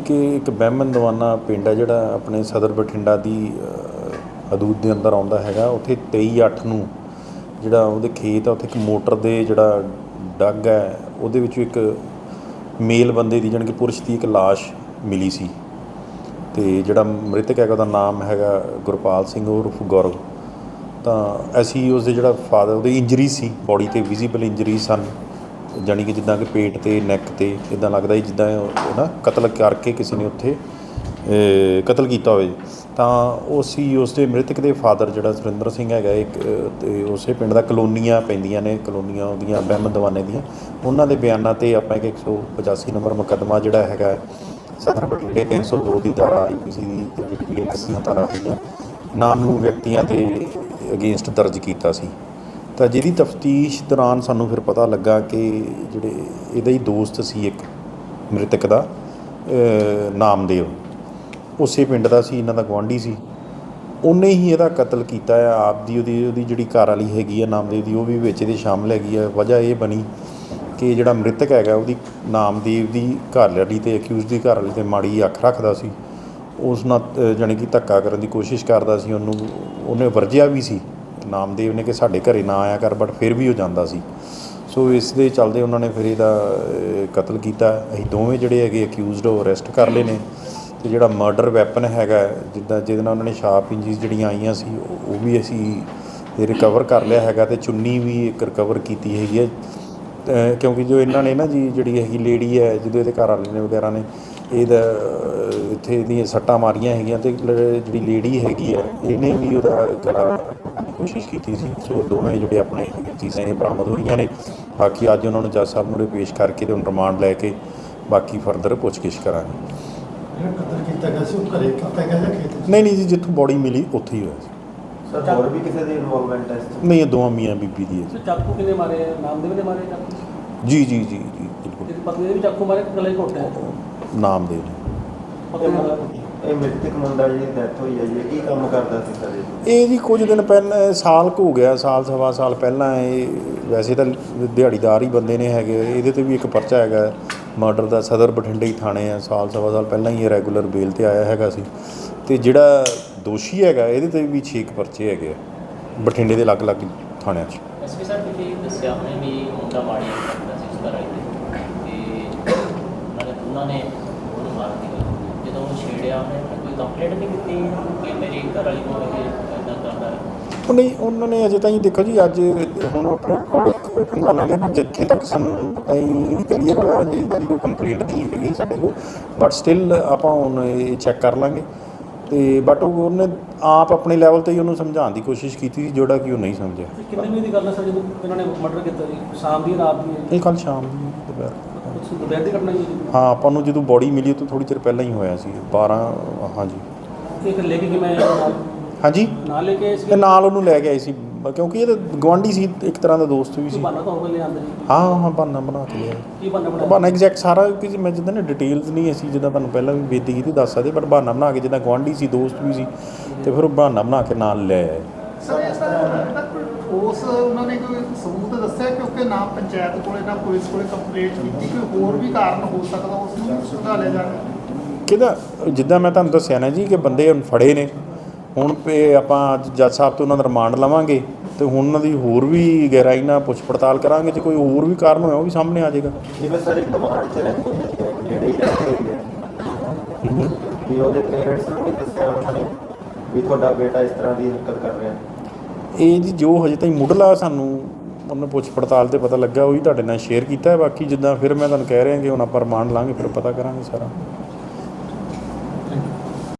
ਕਿ ਇੱਕ ਬਹਿਮਨ ਦਵਾਨਾ ਪਿੰਡ ਹੈ ਜਿਹੜਾ ਆਪਣੇ ਸਦਰ ਬਠਿੰਡਾ ਦੀ ਅ, ਹਦੂਦ ਦੇ ਅੰਦਰ ਆਉਂਦਾ ਹੈਗਾ। ਉੱਥੇ 23 8 ਨੂੰ ਜਿਹੜਾ ਉਹਦੇ ਖੇਤ ਆ ਉੱਥੇ ਇੱਕ ਮੋਟਰ ਦੇ ਜਿਹੜਾ ਡੱਗ ਹੈ ਉਹਦੇ ਵਿੱਚੋਂ ਇੱਕ ਮੇਲ ਬੰਦੇ ਦੀ ਜਾਣੀ ਕਿ ਪੁਰਸ਼ ਦੀ ਇੱਕ ਲਾਸ਼ ਮਿਲੀ ਸੀ। ਤੇ ਜਿਹੜਾ ਮ੍ਰਿਤਕ ਹੈਗਾ ਉਹਦਾ ਨਾਮ ਹੈਗਾ ਗੁਰਪਾਲ ਸਿੰਘ ਉਰਫ ਗੌਰਵ। ਤਾਂ ਅਸੀਂ ਉਸ ਦੇ ਜਿਹੜਾ ਫਾਦਰ ਉਹਦੀ ਇੰਜਰੀ ਸੀ ਬੋਡੀ ਤੇ ਵਿਜ਼ੀਬਲ ਇੰਜਰੀ ਸਨ। ਜਾਣੀ ਕਿ ਜਿੱਦਾਂ ਕਿ ਪੇਟ ਤੇ ਨੈਕ ਤੇ ਇਦਾਂ ਲੱਗਦਾ ਸੀ ਜਿੱਦਾਂ ਉਹ ਨਾ ਕਤਲ ਕਰਕੇ ਕਿਸੇ ਨੇ ਉੱਥੇ ਕਤਲ ਕੀਤਾ ਹੋਵੇ ਤਾਂ ਉਹ ਸੀ ਮ੍ਰਿਤਕ ਦੇ ਫਾਦਰ ਜਿਹੜਾ ਸੁਰਿੰਦਰ ਸਿੰਘ ਹੈਗਾ, ਇੱਕ ਤੇ ਉਸੇ ਪਿੰਡ ਦਾ ਕਲੋਨੀਆਂ ਪੈਂਦੀਆਂ ਨੇ, ਕਲੋਨੀਆਂ ਉਹਦੀਆਂ ਬਹਿਮਤ ਦਵਾਨੇ ਦੀਆਂ। ਉਹਨਾਂ ਦੇ ਬਿਆਨਾਂ ਤੇ ਆਪਾਂ ਇੱਕ 185 ਨੰਬਰ ਮੁਕੱਦਮਾ ਜਿਹੜਾ ਹੈਗਾ, ਸਦਰ ਬਠਿੰਡੇ 302 ਦੀ ਧਾਰਾ ਆਈਪੀਸੀ ਦੀ ਜਿਹੜੀ ਕਿ ਕਸੀਆਂ ਧਾਰਾ ਨਾਮ ਨੂੰ ਵਿਅਕਤੀਆਂ ਤੇ ਅਗੇਂਸਟ ਦਰਜ ਕੀਤਾ ਸੀ। ਤਾਂ ਜਿਹਦੀ ਤਫਤੀਸ਼ ਦੌਰਾਨ ਸਾਨੂੰ ਫਿਰ ਪਤਾ ਲੱਗਾ ਕਿ ਜਿਹੜੇ ਇਹਦਾ ਹੀ ਦੋਸਤ ਸੀ ਇੱਕ ਮ੍ਰਿਤਕ ਦਾ ਨਾਮਦੇਵ। ਉਸੇ ਪਿੰਡ ਦਾ ਸੀ ਇਹਨਾਂ ਦਾ ਗੁਆਂਢੀ ਸੀ। ਉਹਨੇ ਹੀ ਇਹਦਾ ਕਤਲ ਕੀਤਾ ਆ। ਆਪ ਦੀ ਉਹਦੀ ਉਹਦੀ ਜਿਹੜੀ ਘਰ ਵਾਲੀ ਹੈਗੀ ਆ ਨਾਮਦੇਵ ਦੀ ਉਹ ਵੀ ਵਿੱਚ ਇਹਦੇ ਸ਼ਾਮਲ ਹੈਗੀ ਆ। ਵਜ੍ਹਾ ਇਹ ਬਣੀ ਕਿ ਜਿਹੜਾ ਮ੍ਰਿਤਕ ਹੈਗਾ ਉਹਦੀ ਨਾਮਦੇਵ ਦੀ ਘਰ ਵਾਲੀ ਤੇ ਅਕਿਊਜ਼ ਦੀ ਘਰ ਵਾਲੀ ਤੇ ਮਾੜੀ ਅੱਖ ਰੱਖਦਾ ਸੀ। ਉਸ ਨਾਲ ਅ, ਜਾਣੀ ਕਿ ਧੱਕਾ ਕਰਨ ਦੀ ਕੋਸ਼ਿਸ਼ ਕਰਦਾ ਸੀ। ਉਹਨੂੰ ਉਹਨੇ ਵਰਜਿਆ ਵੀ ਸੀ। ਨਾਮਦੇਵ ਨੇ ਕਿ ਸਾਡੇ ਘਰੇ ਨਾ ਆਇਆ ਕਰ ਬਟ ਫਿਰ ਵੀ ਉਹ ਜਾਂਦਾ ਸੀ। ਸੋ ਇਸ ਦੇ ਚੱਲਦੇ ਉਹਨਾਂ ਨੇ ਫਿਰ ਇਹਦਾ ਕਤਲ ਕੀਤਾ। ਅਸੀਂ ਦੋਵੇਂ ਜਿਹੜੇ ਹੈਗੇ ਅਕਿਊਜ਼ਡ ਉਹ ਅਰੈਸਟ ਕਰ ਲਏ ਨੇ। ਤੇ ਜਿਹੜਾ ਮਰਡਰ ਵੈਪਨ ਹੈਗਾ, ਜਿੱਦਾਂ ਜਿਹਦੇ ਨਾਲ ਉਹਨਾਂ ਨੇ ਸ਼ਾਰਪ ਇੰਜਰੀਜ਼ ਜਿਹੜੀਆਂ ਆਈਆਂ ਸੀ, ਉਹ ਵੀ ਅਸੀਂ ਰਿਕਵਰ ਕਰ ਲਿਆ ਹੈਗਾ ਤੇ ਚੁੰਨੀ ਵੀ ਇੱਕ ਰਿਕਵਰ ਕੀਤੀ ਹੈਗੀ ਹੈ। ਕਿਉਂਕਿ ਜੋ ਇਹਨਾਂ ਨੇ ਨਾ ਜੀ, ਜਿਹੜੀ ਹੈਗੀ ਲੇਡੀ ਹੈ, ਜਿਹਦੇ ਇਹਦੇ ਘਰ ਵਾਲੇ ਨੇ ਵਗੈਰਾ ਨੇ, ਇਹਦਾ ਇੱਥੇ ਇਹਦੀਆਂ ਸੱਟਾਂ ਮਾਰੀਆਂ ਹੈਗੀਆਂ ਤੇ ਜਿਹੜੀ ਲੇਡੀ ਹੈਗੀ ਹੈ, ਇਹਨੇ ਵੀ ਉਹਦਾ ਗਲਾ ਕੋਸ਼ਿਸ਼ ਕੀਤੀ ਸੀ। ਸੋ ਦੋਵੇਂ ਜਿਹੜੇ ਆਪਣੇ ਚੀਜ਼ਾਂ ਇਹ ਬਰਾਮਦ ਹੋਈਆਂ ਨੇ। ਬਾਕੀ ਅੱਜ ਉਹਨਾਂ ਨੂੰ ਜੱਜ ਸਾਹਿਬ ਨੂੰ ਪੇਸ਼ ਕਰਕੇ ਤੇ ਹੁਣ ਰਿਮਾਂਡ ਲੈ ਕੇ ਬਾਕੀ ਫਰਦਰ ਪੁੱਛਗਿੱਛ ਕਰਾਂਗੇ? ਨਹੀਂ ਨਹੀਂ ਜੀ ਜਿੱਥੋਂ ਬੋਡੀ ਮਿਲੀ ਉੱਥੇ ਹੀ ਹੋਇਆ ਸੀ। ਸਰ ਹੋਰ ਵੀ ਕਿਸੇ ਦੀ ਇਨਵੋਲਵਮੈਂਟ ਹੈ ਇਸ 'ਚ? ਨਹੀਂ ਇਹ ਦੋਵਾਂ ਮੀਆਂ ਬੀਬੀ ਦੀ ਹੈ ਤੇ ਚਾਕੂ ਕਿੰਨੇ ਮਾਰੇ? ਨਾਮਦੇਵ ਨੇ ਮਾਰੇ ਚਾਕੂ? ਜੀ ਜੀ ਜੀ ਜੀ ਬਿਲਕੁਲ। ਪਤਨੀ ਦੇ ਵੀ ਚਾਕੂ ਮਾਰੇ ਕਿ ਗਲੇ ਘੋਟੇ? ਨਾਮ ਦੇ ਨੇ। ਪਤਨੀ ਇਹ ਮ੍ਰਿਤਕ ਮੁੰਡਾ ਜੀ ਡੈਥ ਹੋਈ ਹੈ ਜੀ ਇਹ ਕੀ ਕੰਮ ਕਰਦਾ ਸੀ ਸਰ ਇਹ? ਇਹ ਜੀ ਕੁਝ ਦਿਨ ਪਹਿਲਾਂ ਸਾਲ ਕੁ ਹੋ ਗਿਆ ਸਾਲ ਸਵਾ ਸਾਲ ਪਹਿਲਾਂ ਇਹ ਵੈਸੇ ਤਾਂ ਦਿਹਾੜੀਦਾਰ ਹੀ ਬੰਦੇ ਨੇ ਹੈਗੇ ਇਹਦੇ ਤੇ ਵੀ ਇੱਕ ਪਰਚਾ ਹੈਗਾ ਮਰਡਰ ਦਾ ਸਦਰ ਬਠਿੰਡੇ ਹੀ ਥਾਣੇ ਆ ਸਾਲ ਸਵਾ ਸਾਲ ਪਹਿਲਾਂ ਹੀ ਇਹ ਰੈਗੂਲਰ ਬੇਲ ਤੇ ਆਇਆ ਹੈਗਾ ਸੀ। ਤੇ ਜਿਹੜਾ ਦੋਸ਼ੀ ਹੈਗਾ ਇਹਦੇ ਤੇ ਵੀ 6 ਪਰਚੇ ਹੈਗੇ ਆ ਬਠਿੰਡੇ ਦੇ ਅਲੱਗ-ਅਲੱਗ ਥਾਣਿਆਂ 'ਚ। ਐਸਪੀ ਸਾਹਿਬ ਤੁਸੀਂ ਦੱਸਿਆ ਉਹਨੇ ਵੀ ਮੁੰਡਾ ਮਾੜੀ ਕਰਦਾ ਸੀ ਉਸ ਤਰ੍ਹਾਂ ਹੀ ਤੇ ਉਹਨਾਂ ਨੇ ਉਹਨਾਂ ਨੇ ਉਹਨੂੰ ਮਾਰ ਦਿੱਤਾ ਜਦੋਂ ਉਹ ਛੇੜਿਆ ਉਹਨੇ ਕੋਈ ਕੰਪਲੇਂਟ ਨਹੀਂ ਕੀਤੀ ਕਿ ਮੇਰੀ ਘਰ ਵਾਲੀ ਨੂੰ ਇਹ ਇਦਾਂ ਕਰਦਾ ਹੈ ਉਹ ਨਹੀਂ ਉਹਨਾਂ ਨੇ ਅਜੇ ਤਾਈਂ ਦੇਖੋ ਜੀ ਅੱਜ ਹੁਣ ਆਪਣੇ ਜਿੱਥੇ ਤੱਕ ਸਾਨੂੰ ਤਾਈਂ ਕਲੀਅਰ ਹੋਇਆ ਜੀ ਇਹਦੀ ਕੋਈ ਕੰਪਲੇਂਟ ਨਹੀਂ ਹੈਗੀ ਸਾਡੇ ਕੋਲ। ਬਟ ਸਟਿਲ ਆਪਾਂ ਹੁਣ ਇਹ ਚੈੱਕ ਕਰ ਲਾਂਗੇ। ਤੇ ਬਟ ਉਹਨੇ ਆਪ ਆਪਣੇ ਲੈਵਲ ਤੇ ਹੀ ਉਹਨੂੰ ਸਮਝਾਉਣ ਦੀ ਕੋਸ਼ਿਸ਼ ਕੀਤੀ ਸੀ ਜਿਹੜਾ ਕਿ ਉਹ ਨਹੀਂ ਸਮਝਿਆ। ਕਿੰਨੇ ਵਜੇ ਦੀ ਗੱਲ ਹੈ ਸਰ ਜਦੋਂ ਇਹਨਾਂ ਨੇ ਮਰਡਰ ਕੀਤਾ ਜੀ। ਸ਼ਾਮ ਦੀ ਰਾਤ ਦੀ ਹੈ? ਇਹ ਕੱਲ ਸ਼ਾਮ ਦੀ ਦੁਪਹਿਰ ਕੁਝ ਦੁਪਹਿਰ ਦੀ ਘਟਨਾ ਜੀ ਹਾਂ ਆਪਾਂ ਨੂੰ ਜਦੋਂ ਬੋਡੀ ਮਿਲੀ ਉਹ ਤੋਂ ਥੋੜੀ ਚਿਰ ਪਹਿਲਾਂ ਹੀ ਹੋਇਆ ਸੀ 12 ਹਾਂਜੀ। ਇਹ ਫਿਰ ਲੈ ਕੇ ਕਿ ਮੈਂ ਨਾਲ? ਹਾਂਜੀ। ਨਾਲ ਲੈ ਕੇ ਆਏ ਸੀ? ਤੇ ਨਾਲ ਉਹਨੂੰ ਲੈ ਕੇ ਆਏ ਸੀ ਕਿਉਂਕਿ ਇਹ ਤਾਂ ਗਵਾਂਢੀ ਸੀ ਇੱਕ ਤਰ੍ਹਾਂ ਦਾ ਦੋਸਤ ਵੀ ਕੋਈ ਸੀ ਬਹਾਨਾ ਤਾਂ ਹੋਵੇ ਲੈ ਆਂਦੇ ਜੀ? ਹਾਂ ਹਾਂ ਬਹਾਨਾ ਬਣਾ ਕੇ ਲਿਆ ਕੀ ਬਹਾਨਾ ਬਣਾਇਆ? ਬਹਾਨਾ ਐਗਜ਼ੈਕਟ ਸਾਰਾ ਕਿ ਮੈਂ ਜਿੱਦਾਂ ਨਾ ਡਿਟੇਲਸ ਨਹੀਂ ਅਸੀਂ ਜਿੱਦਾਂ ਤੁਹਾਨੂੰ ਪਹਿਲਾਂ ਵੀ ਬੇਦੀ ਕੀਤੀ ਦੱਸ ਸਕਦੇ ਬਟ ਬਹਾਨਾ ਬਣਾ ਕੇ ਜਿੱਦਾਂ ਗੁਆਂਢੀ ਸੀ ਦੋਸਤ ਵੀ ਸੀ ਤੇ ਫਿਰ ਉਹ ਬਹਾਨਾ ਬਣਾ ਕੇ ਨਾਲ ਲੈ ਆਏ। ਸਰ ਇਸ ਤਰ੍ਹਾਂ ਕੋਈ ਠੋਸ ਉਹਨਾਂ ਨੇ ਕੋਈ ਸਬੂਤ ਦੱਸਿਆ ਕਿਉਂਕਿ ਨਾ ਪੰਚਾਇਤ ਕੋਲੇ ਨਾ ਪੁਲਿਸ ਕੋਲੇ ਕੰਪਲੇਂਟ ਕੀਤੀ? ਕੋਈ ਹੋਰ ਵੀ ਕਾਰਨ ਹੋ ਸਕਦਾ ਉਸ ਨੂੰ ਸੁਧਾਰਿਆ ਜਾਵੇ? ਕਿਹਦਾ ਜਿੱਦਾਂ ਮੈਂ ਤੁਹਾਨੂੰ ਦੱਸਿਆ ਨਾ ਜੀ ਕਿ ਬੰਦੇ ਹੁਣ ਫੜੇ ਨੇ। ਹੁਣ ਪੇ ਆਪਾਂ ਅੱਜ ਜੱਜ ਸਾਹਿਬ ਤੋਂ ਉਹਨਾਂ ਦਾ ਰਿਮਾਂਡ ਲਵਾਂਗੇ ਤੇ ਹੁਣ ਉਹਨਾਂ ਦੀ ਹੋਰ ਵੀ ਗਹਿਰਾਈ ਨਾਲ ਪੁੱਛ ਪੜਤਾਲ ਕਰਾਂਗੇ ਜੇ ਕੋਈ ਹੋਰ ਵੀ ਕਾਰਨ ਹੋਇਆ ਉਹ ਵੀ ਸਾਹਮਣੇ ਆ ਜਾਏਗਾ। ਜਿਵੇਂ ਸਰ ਇੱਕ ਕਮਾਂਡ ਚ ਰਹਿੰਦੇ ਜਿਹੜੀ ਹੈ ਵੀ ਉਹਦੇ ਪੇਰੈਂਟਸ ਨੂੰ ਵੀ ਦੱਸਿਆ ਉਹਨਾਂ ਨੇ ਵੀ ਤੁਹਾਡਾ ਬੇਟਾ ਇਸ ਤਰ੍ਹਾਂ ਦੀ ਹਰਕਤ ਕਰ ਰਿਹਾ। ਇਹ ਜੀ ਜੋ ਹਜੇ ਤਾਈਂ ਮੁੱਢਲਾ ਸਾਨੂੰ ਉਹਨਾਂ ਪੁੱਛ ਪੜਤਾਲ ਤੇ ਪਤਾ ਲੱਗਾ, ਉਹੀ ਤੁਹਾਡੇ ਨਾਲ ਸ਼ੇਅਰ ਕੀਤਾ ਬਾਕੀ ਜਿੱਦਾਂ ਫਿਰ ਮੈਂ ਤੁਹਾਨੂੰ ਕਹਿ ਰਿਹਾ ਕਿ ਹੁਣ ਆਪਾਂ ਰਿਮਾਂਡ ਲਾਂਗੇ, ਫਿਰ ਪਤਾ ਕਰਾਂਗੇ ਸਾਰਾ।